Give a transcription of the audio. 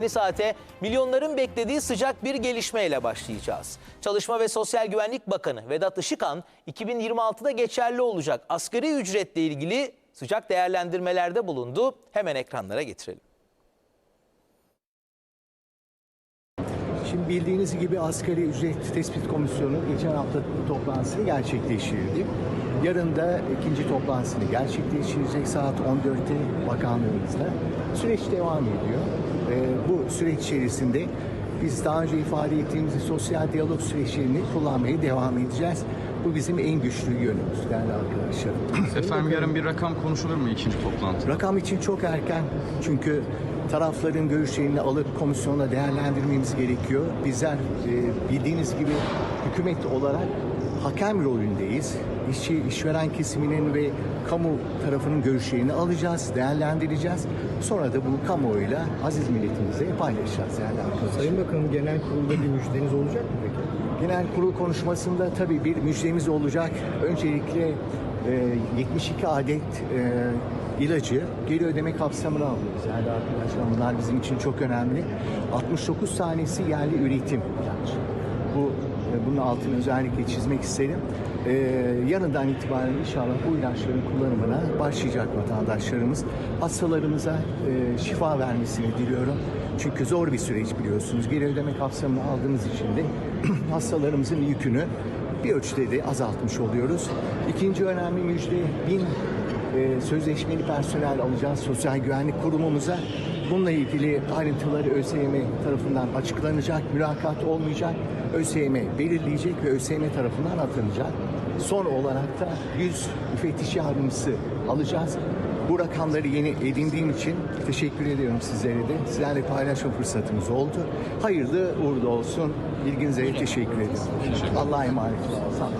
Yeni saate milyonların beklediği sıcak bir gelişmeyle başlayacağız. Çalışma ve Sosyal Güvenlik Bakanı Vedat Işıkhan 2026'da geçerli olacak asgari ücretle ilgili sıcak değerlendirmelerde bulundu. Hemen ekranlara getirelim. Şimdi bildiğiniz gibi asgari ücret tespit komisyonu geçen hafta toplantısını gerçekleştirdi. Yarın da ikinci toplantısını gerçekleştirecek saat 14'te bakanlığımızda. Süreç devam ediyor. Ee, bu süreç içerisinde biz daha önce ifade ettiğimiz sosyal diyalog süreçlerini kullanmaya devam edeceğiz. Bu bizim en güçlü yönümüz değerli arkadaşlarım. Efendim yarın bir rakam konuşulur mu ikinci toplantı? Rakam için çok erken çünkü tarafların görüşlerini alıp komisyonla değerlendirmemiz gerekiyor. Bizler e, bildiğiniz gibi hükümet olarak hakem rolündeyiz. İşçi, işveren kesiminin ve kamu tarafının görüşlerini alacağız, değerlendireceğiz. Sonra da bu kamuoyuyla aziz milletimize paylaşacağız yani arkadaşlar. Sayın Bakanım genel kurulda bir müjdeniz olacak mı peki? Genel kurul konuşmasında tabii bir müjdemiz olacak. Öncelikle e, 72 adet e, ilacı geri ödeme kapsamına alıyoruz. Yani arkadaşlar bunlar bizim için çok önemli. 69 tanesi yerli üretim ilaç. Bu e, bunun altını özellikle çizmek isterim. E, yarından itibaren inşallah bu ilaçların kullanımına başlayacak vatandaşlarımız. Hastalarımıza e, şifa vermesini diliyorum. Çünkü zor bir süreç biliyorsunuz. Geri ödeme kapsamını aldığımız için de hastalarımızın yükünü bir ölçüde de azaltmış oluyoruz. İkinci önemli müjde bin e, sözleşmeli personel alacağız sosyal güvenlik kurumumuza. Bununla ilgili ayrıntıları ÖSYM tarafından açıklanacak, mülakat olmayacak. ÖSYM belirleyecek ve ÖSYM tarafından atılacak. Son olarak da 100 müfettiş yardımcısı alacağız. Bu rakamları yeni edindiğim için teşekkür ediyorum sizlere de. Sizlerle paylaşma fırsatımız oldu. Hayırlı uğurlu olsun. İlginize teşekkür ediyorum. Allah'a emanet olun. Sağ olun.